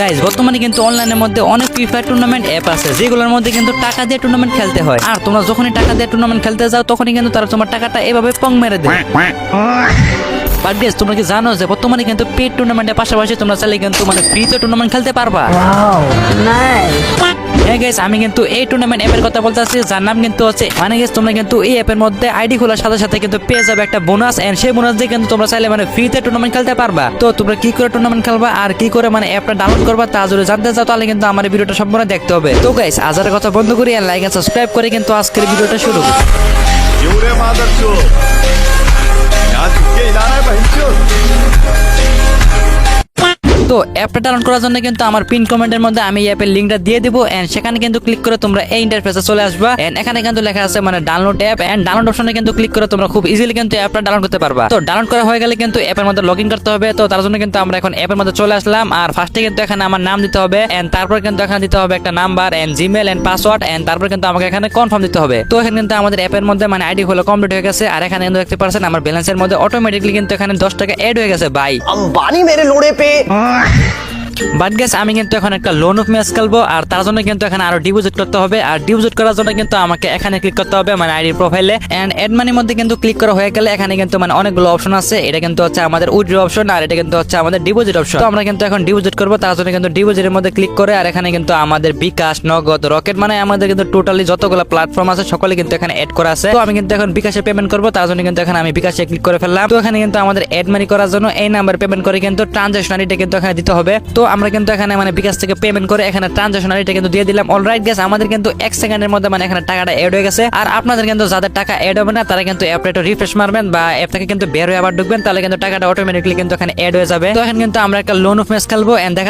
Guys বর্তমানে কিন্তু অনলাইনের মধ্যে অনেক ফ্রি ফায়ার টুর্নামেন্ট অ্যাপ আছে, যেগুলোর মধ্যে কিন্তু টাকা দিয়ে টুর্নামেন্ট খেলতে হয়। আর তোমরা যখনই টাকা দিয়ে টুর্নামেন্ট খেলতে যাও, তখনই কিন্তু তারা তোমার টাকাটা এভাবে পং মেরে দেয়। বাট গেস তোমরা কি জানো যে বর্তমানে কিন্তু পেড টুর্নামেন্টের পাশাপাশি তোমরা চাইলে কিন্তু মানে ফ্রিতে টুর্নামেন্ট খেলতে পারবা? হ্যাঁ গাইস আমি কিন্তু এই টুর্নামেন্ট অ্যাপের কথা বলতে চাচ্ছি যার নাম কিন্তু হচ্ছে মানে গেস তোমরা কিন্তু এই অ্যাপের মধ্যে আইডি খোলার সাথে সাথে কিন্তু পেয়ে যাবে একটা বোনাস এন্ড সেই বোনাস দিয়ে কিন্তু তোমরা চাইলে মানে ফ্রিতে টুর্নামেন্ট খেলতে পারবা। তো তোমরা কি করে টুর্নামেন্ট খেলবা আর কি করে মানে অ্যাপটা ডাউনলোড করবা তা যদি জানতে চাও তাহলে কিন্তু আমার ভিডিওটা সম্পূর্ণ দেখতে হবে। তো গাইস আজারের কথা বন্ধ করি আর লাইক এন্ড সাবস্ক্রাইব করে কিন্তু আজকের ভিডিওটা শুরু করি। 给你拿来本就 তো অ্যাপটা ডাউনলোড করার জন্য কিন্তু আমার পিন কমেন্টের মধ্যে আমি অ্যাপের লিঙ্কটা দিয়ে দিব এন্ড সেখানে কিন্তু ক্লিক করে তোমরা এই ইন্টারফেসে চলে আসবা অ্যান্ড এখানে কিন্তু লেখা আছে মানে ডাউনলোড অ্যাপ অ্যান্ড ডাউনলোড অপশনে কিন্তু ক্লিক করে তোমরা খুব ইজিলি কিন্তু অ্যাপটা ডাউনলোড করতে পারবা। তো ডাউনলোড করা হয়ে গেলে কিন্তু অ্যাপের মধ্যে লগ করতে হবে। তো তার জন্য কিন্তু আমরা এখন অ্যাপের মধ্যে চলে আসলাম আর ফার্স্টে কিন্তু এখানে আমার নাম দিতে হবে এন্ড তারপর কিন্তু এখানে দিতে হবে একটা number and Gmail and password and তারপর কিন্তু আমাকে এখানে কনফার্ম দিতে হবে। তো এখানে কিন্তু আমাদের অ্যাপের মধ্যে মানে আইডি হলো কমপ্লিট হয়ে গেছে আর এখানে কিন্তু দেখতে পারছেন আমার ব্যালেন্সের মধ্যে অটোমেটিকলি কিন্তু এখানে দশ টাকা এড হয়ে গেছে। ভাই আম্বানি মেরে লোড়ে পে। 拜。বাট গেস আমি কিন্তু এখন একটা লোন অফ খেলব, আর তার জন্য কিন্তু এখানে আরও ডিপোজিট করতে হবে। আর ডিপোজিট করার জন্য কিন্তু আমাকে এখানে ক্লিক করতে হবে মানে আইডি প্রোফাইলে এন্ড এড মানির মধ্যে কিন্তু ক্লিক করা হয়ে গেলে এখানে কিন্তু মানে অনেকগুলো অপশন আছে। এটা কিন্তু হচ্ছে আমাদের উইথড্র অপশন আর এটা কিন্তু হচ্ছে আমাদের ডিপোজিট অপশন আমরা কিন্তু এখন ডিপোজিট করব, তার জন্য কিন্তু ডিপোজিটের মধ্যে ক্লিক করে, আর এখানে কিন্তু আমাদের বিকাশ, নগদ রকেট মানে আমাদের কিন্তু টোটালি যতগুলো প্ল্যাটফর্ম আছে, সকলে কিন্তু এখানে এড করা আছে। তো আমি কিন্তু এখন বিকাশে পেমেন্ট করব, তার জন্য কিন্তু এখানে আমি বিকাশে ক্লিক করে ফেললাম। তো এখানে কিন্তু আমাদের এড মানি করার জন্য এই নাম্বার পেমেন্ট করে কিন্তু ট্রানজাকশন আইডিটা কিন্তু এখানে দিতে হবে। তো আমরা কিন্তু এখানে মানে বিকাশ থেকে পেমেন্ট করে এখানে ট্রানজাকশন আইডিটা কিন্তু দিয়ে দিলাম। অলরাইট গেস আমাদের কিন্তু এক সেকেন্ডের মধ্যে মানে এখানে টাকাটা এড হয়ে গেছে। আর আপনাদের কিন্তু যাদের টাকা এড হবে না, তারা কিন্তু অ্যাপটা একটু রিফ্রেশ মারবেন বা অ্যাপ থেকে কিন্তু বের হয়ে আবার ঢুকবেন, তাহলে কিন্তু টাকাটা অটোমেটিকলি কিন্তু এখানে এড হয়ে যাবে। তো এখন কিন্তু আমরা একটা লোন অফ ম্যাচ খেলব এন্ড দেখা